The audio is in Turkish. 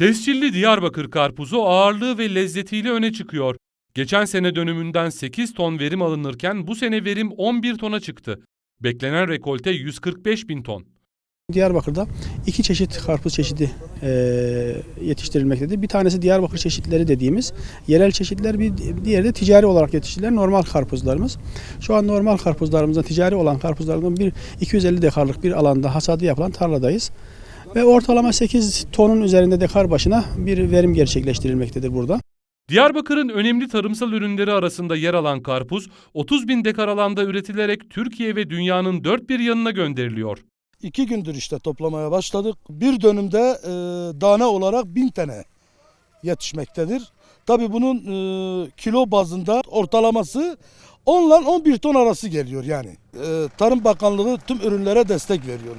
Tescilli Diyarbakır karpuzu ağırlığı ve lezzetiyle öne çıkıyor. Geçen sene dönümünden 8 ton verim alınırken bu sene verim 11 tona çıktı. Beklenen rekolte 145 bin ton. Diyarbakır'da iki çeşit karpuz çeşidi eee, yetiştirilmektedir. Bir tanesi Diyarbakır çeşitleri dediğimiz yerel çeşitler, bir diğeri de ticari olarak yetiştirilen normal karpuzlarımız. Şu an normal karpuzlarımızdan, ticari olan karpuzlardan bir 250 dekarlık bir alanda hasadı yapılan tarladayız. Ve ortalama 8 tonun üzerinde dekar başına bir verim gerçekleştirilmektedir burada. Diyarbakır'ın önemli tarımsal ürünleri arasında yer alan karpuz 30 bin dekar alanda üretilerek Türkiye ve dünyanın dört bir yanına gönderiliyor. İki gündür işte toplamaya başladık. Bir dönümde e, tane olarak bin tane yetişmektedir. Tabii bunun e, kilo bazında ortalaması 10 ile 11 ton arası geliyor yani. E, Tarım Bakanlığı tüm ürünlere destek veriyor.